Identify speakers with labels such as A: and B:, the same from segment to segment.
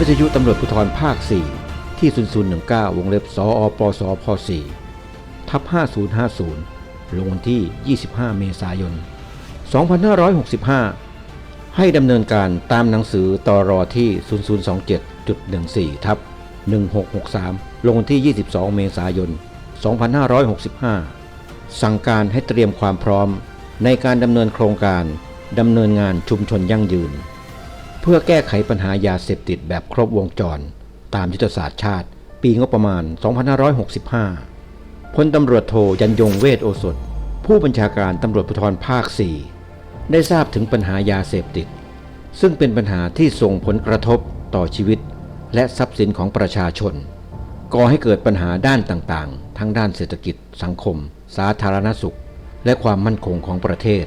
A: วิทยุตำรวจภูธรภาค 4 ที่ 0019 วงเล็บสอปสพ4ทับ 5050 ลงวันที่ 25 เมษายน 2565 ให้ดำเนินการตามหนังสือตอรอที่ 0027.14 ทับ 1663 ลงวันที่ 22 เมษายน 2565 สั่งการให้เตรียมความพร้อมในการดำเนินโครงการดำเนินงานชุมชนยั่งยืน พื่อแก้ไขปัญหายาเสพติดแบบครบวงจร ตามยุทธศาสตร์ชาติ ปีงบประมาณ 2565 พลตำรวจโทยันยงเวทโอสถ ผู้บัญชาการตำรวจภูธรภาค 4 ได้ทราบถึงปัญหายาเสพติด ซึ่งเป็นปัญหาที่ส่งผลกระทบต่อชีวิต และทรัพย์สินของประชาชน ก่อให้เกิดปัญหาด้านต่างๆ ทั้งด้านเศรษฐกิจ สังคม สาธารณสุข และความมั่นคงของประเทศ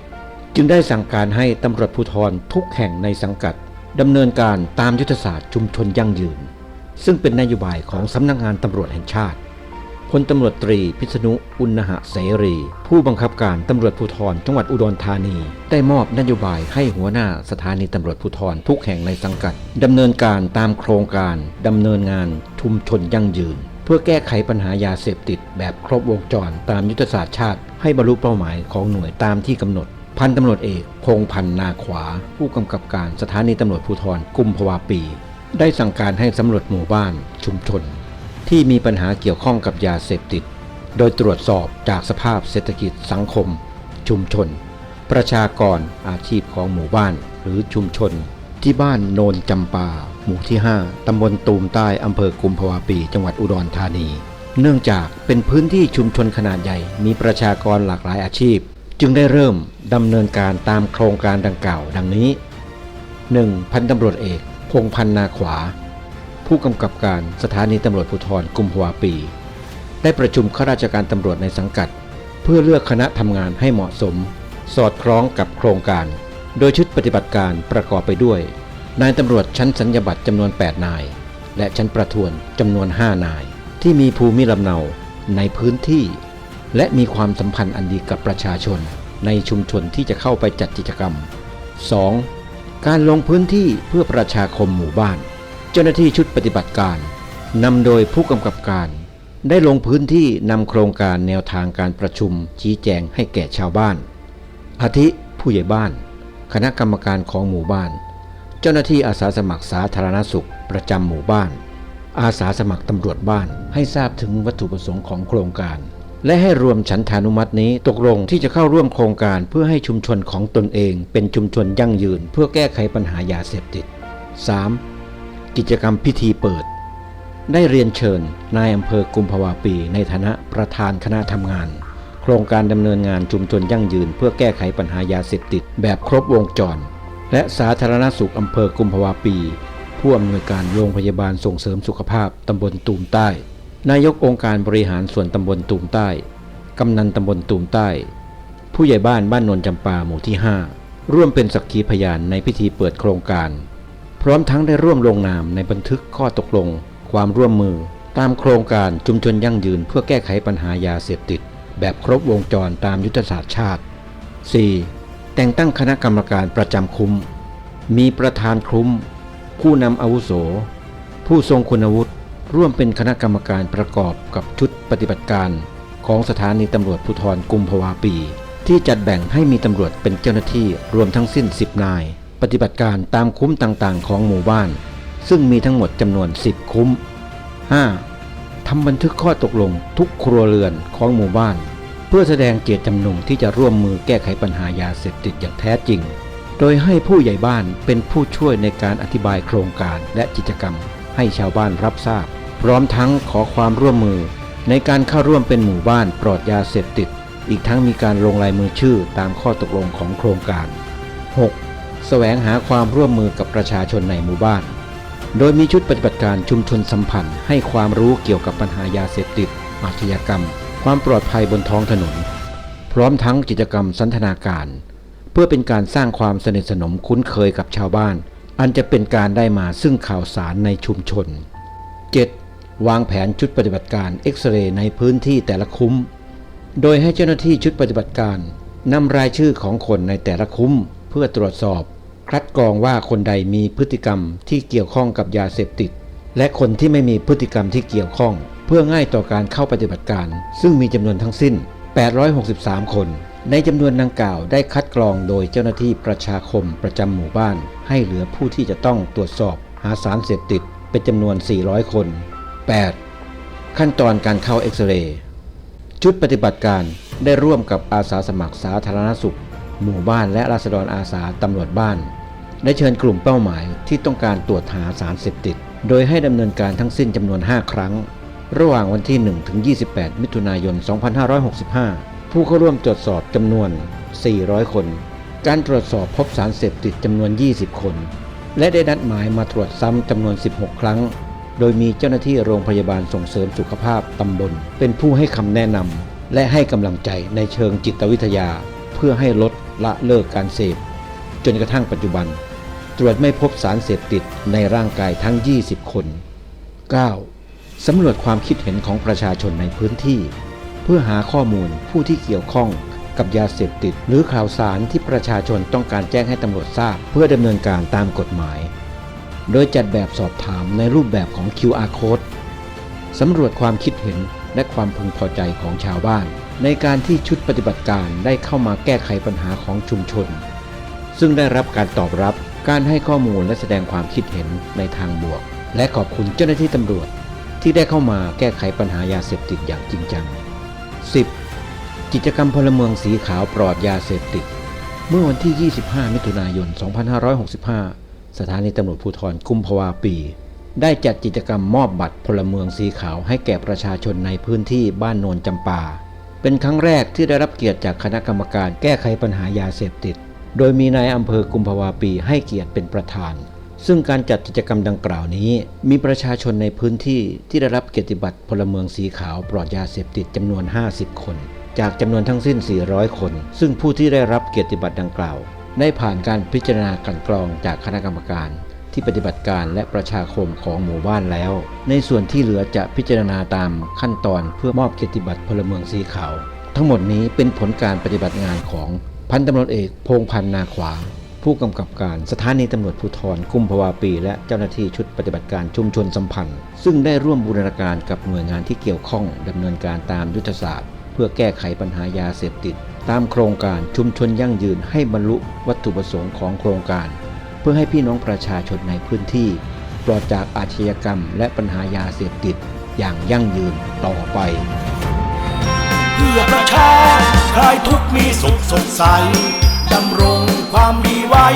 A: จึงได้สั่งการให้ตำรวจภูธรทุกแห่งในสังกัด ดำเนินการตามยุทธศาสตร์ชุมชนยั่งยืน ซึ่งเป็นนโยบายของสำนักงานตำรวจแห่งชาติพลตำรวจตรีพิษณุอุณหะเสรี ผู้บังคับการตำรวจภูธรจังหวัดอุดรธานี ได้มอบนโยบายให้หัวหน้าสถานีตำรวจภูธรทุกแห่งในสังกัดดำเนินการตามโครงการดำเนินงานชุมชนยั่งยืน เพื่อแก้ไขปัญหายาเสพติดแบบครบวงจรตามยุทธศาสตร์ชาติ ให้บรรลุเป้าหมายของหน่วยตามที่กำหนด พันตำรวจเอก พงพันนาขวา ผู้กำกับการสถานีตำรวจภูธรกุมภาวะปี ได้สั่งการให้สำรวจหมู่บ้านชุมชน ที่มีปัญหาเกี่ยวข้องกับยาเสพติด โดยตรวจสอบจากสภาพเศรษฐกิจสังคม ชุมชน ประชากรอาชีพของหมู่บ้านหรือชุมชน ที่บ้านโนนจำปา หมู่ที่ 5ตำบลตูมใต้อำเภอกุมภาวะปี จังหวัดอุดรธานี เนื่องจากเป็นพื้นที่ชุมชนขนาดใหญ่มีประชากรหลากหลายอาชีพ จึงได้เริ่มดำเนินการตามโครงการดังกล่าวดังนี้ 1. พันตำรวจเอก พงพันนาขวา ผู้กำกับการสถานีตำรวจภูธรกุมภาวปี ได้ประชุมข้าราชการตำรวจในสังกัด เพื่อเลือกคณะทำงานให้เหมาะสม สอดคล้องกับโครงการ โดยชุดปฏิบัติการประกอบไปด้วย นายตำรวจชั้นสัญญาบัตรจำนวน 8 นาย และชั้นประทวนจำนวน 5 นาย ที่มีภูมิลำเนาในพื้นที่ และมีความสัมพันธ์อันดีกับประชาชนในชุมชนที่จะเข้าไปจัดกิจกรรม 2. การลงพื้นที่เพื่อประชาคมหมู่บ้าน เจ้าหน้าที่ชุดปฏิบัติการนำโดยผู้กำกับการ ได้ลงพื้นที่นำโครงการแนวทางการประชุมชี้แจงให้แก่ชาวบ้าน อาทิผู้ใหญ่บ้าน คณะกรรมการของหมู่บ้าน เจ้าหน้าที่อาสาสมัครสาธารณสุขประจำหมู่บ้าน อาสาสมัครตำรวจบ้านให้ทราบถึงวัตถุประสงค์ของโครงการ และให้รวมฉันทานุมัตินี้ตกลงที่จะเข้าร่วมโครงการเพื่อให้ชุมชนของตนเอง เป็นชุมชนยั่งยืน เพื่อแก้ไขปัญหายาเสพติด 3. กิจกรรมพิธีเปิด ได้เรียนเชิญนายอำเภอกุมภาวะปี ในฐานะประธานคณะทำงาน โครงการดำเนินงานชุมชนยั่งยืน เพื่อแก้ไขปัญหายาเสพติด แบบครบวงจร และสาธารณสุขอำเภอกุมภาวะปี ผู้อำนวยการโรงพยาบาลส่งเสริมสุขภาพตำบลตูมใต้ นายกองค์การบริหารส่วนตำบลตูมใต้ กำนันตำบลตูมใต้ ผู้ใหญ่บ้านบ้านนนจำปาหมู่ที่ 5 ร่วมเป็นสักขีพยานในพิธีเปิดโครงการ พร้อมทั้งได้ร่วมลงนามในบันทึกข้อตกลง ความร่วมมือ ตามโครงการชุมชนยั่งยืนเพื่อแก้ไขปัญหายาเสพติด แบบครบวงจรตามยุทธศาสตร์ชาติ 4. แต่งตั้งคณะกรรมการประจำคุ้ม มีประธานคุ้ม ผู้นำอาวุโส ผู้ทรงคุณวุฒิ ร่วมเป็นคณะกรรมการประกอบกับชุดปฏิบัติการของสถานีตำรวจภูธรกุมภาวะปี ที่จัดแบ่งให้มีตำรวจเป็นเจ้าหน้าที่รวมทั้งสิ้น 10 นาย ปฏิบัติการตามคุ้มต่างๆ ของหมู่บ้าน ซึ่งมีทั้งหมดจำนวน 10 คุ้ม 5. ทำบันทึกข้อตกลงทุกครัวเรือนของหมู่บ้าน เพื่อแสดงเจตจำนงที่จะร่วมมือแก้ไขปัญหายาเสพติดอย่างแท้จริง โดยให้ผู้ใหญ่บ้านเป็นผู้ช่วยในการอธิบายโครงการและกิจกรรม ให้ชาวบ้านรับทราบ พร้อมทั้งขอความร่วมมือ ในการเข้าร่วมเป็นหมู่บ้านปลอดยาเสพติด อีกทั้งมีการลงลายมือชื่อตามข้อตกลงของโครงการ 6. แสวงหาความร่วมมือกับประชาชนในหมู่บ้าน โดยมีชุดปฏิบัติการชุมชนสัมพันธ์ ให้ความรู้เกี่ยวกับปัญหายาเสพติด อาชญากรรม ความปลอดภัยบนท้องถนน พร้อมทั้งกิจกรรมสันทนาการ เพื่อเป็นการสร้างความสนิทสนมคุ้นเคยกับชาวบ้าน อันจะเป็นการได้มาซึ่งข่าวสารในชุมชน 7. วางแผนชุดปฏิบัติการเอ็กซเรย์ในพื้นที่แต่ละคุ้ม โดยให้เจ้าหน้าที่ชุดปฏิบัติการนำรายชื่อของคนในแต่ละคุ้ม เพื่อตรวจสอบ คัดกรองว่าคนใดมีพฤติกรรมที่เกี่ยวข้องกับยาเสพติด และคนที่ไม่มีพฤติกรรมที่เกี่ยวข้อง เพื่อง่ายต่อการเข้าปฏิบัติการ ซึ่งมีจำนวนทั้งสิ้น 863 คน ในจำนวนดังกล่าวได้คัดกรองโดยเจ้าหน้าที่ประชาคมประจำหมู่บ้าน ให้เหลือผู้ที่จะต้องตรวจสอบหาสารเสพติดเป็นจำนวน 400 คน 8. ขั้นตอนการเข้าเอ็กซเรย์ชุดปฏิบัติการได้ร่วมกับอาสาสมัครสาธารณสุข หมู่บ้านและราษฎรอาสาตำรวจบ้าน ได้เชิญกลุ่มเป้าหมายที่ต้องการตรวจหาสารเสพติด โดยให้ดำเนินการทั้งสิ้นจำนวน 5 ครั้ง ระหว่างวันที่ 1 ถึง 28 มิถุนายน 2565 ผู้เข้าร่วมตรวจสอบจำนวน 400 คน การตรวจสอบพบสารเสพติดจำนวน 20 คน และได้นัดหมายมาตรวจซ้ำจำนวน 16 ครั้ง โดยมีเจ้าหน้าที่โรงพยาบาลส่งเสริมสุขภาพตำบล เป็นผู้ให้คำแนะนำและให้กำลังใจในเชิงจิตวิทยา เพื่อให้ลดละเลิกการเสพ จนกระทั่งปัจจุบัน ตรวจไม่พบสารเสพติดในร่างกายทั้ง 20 คน 9. สำรวจความคิดเห็นของประชาชนในพื้นที่ เพื่อหาข้อมูลผู้ที่เกี่ยวข้องกับยาเสพติด หรือข่าวสารที่ประชาชนต้องการแจ้งให้ตำรวจทราบ เพื่อดำเนินการตามกฎหมาย โดยจัดแบบสอบถามในรูปแบบของ QR code สำรวจความคิดเห็นและความพึงพอใจของชาวบ้าน ในการที่ชุดปฏิบัติการได้เข้ามาแก้ไขปัญหาของชุมชน ซึ่งได้รับการตอบรับการให้ข้อมูลและแสดงความคิดเห็นในทางบวก และขอบคุณเจ้าหน้าที่ตำรวจ ที่ได้เข้ามาแก้ไขปัญหายาเสพติดอย่างจริงจัง 10. กิจกรรมพลเมืองสีขาวปลอดยาเสพติด เมื่อวันที่ 25 มิถุนายน 2565 สถานีตำรวจภูธรกุมภาวาปี ได้จัดกิจกรรมมอบบัตรพลเมืองสีขาวให้แก่ประชาชนในพื้นที่บ้านโนนจำปา เป็นครั้งแรกที่ได้รับเกียรติจากคณะกรรมการแก้ไขปัญหายาเสพติด โดยมีนายอำเภอกุมภาวาปีให้เกียรติเป็นประธาน ซึ่งการจัดกิจกรรมดังกล่าวนี้ มีประชาชนในพื้นที่ที่ได้รับเกียรติบัตรพลเมืองสีขาวปลอดยาเสพติดจำนวน 50 คน จากจำนวนทั้งสิ้น 400 คน ซึ่งผู้ที่ได้รับเกียรติบัตรดังกล่าว ได้ผ่านการพิจารณากันกรองจากคณะกรรมการ ที่ปฏิบัติการและประชาคมของหมู่บ้านแล้ว ในส่วนที่เหลือจะพิจารณาตามขั้นตอนเพื่อมอบเกียรติบัตรพลเมืองสีขาว ทั้งหมดนี้เป็นผลการปฏิบัติงานของพันตำรวจเอกพงพันธ์นาขวางผู้กำกับการสถานีตำรวจภูธรกุมภาวาปี และเจ้าหน้าที่ชุดปฏิบัติการชุมชนสัมพันธ์ ซึ่งได้ร่วมบูรณาการกับหน่วยงานที่เกี่ยวข้องดำเนินการตามยุทธศาสตร์ เพื่อแก้ไขปัญหายาเสพติด ตามโครงการชุมชนยั่งยืนให้บรรลุวัตถุประสงค์ของโครงการ เพื่อให้พี่น้องประชาชนในพื้นที่ ปลอดจากอาชญากรรม และปัญหายาเสพติดอย่างยั่งยืนต่อไป
B: เพื่อประชาคลายทุกข์มีสุขสดใสดำรงความดีไว้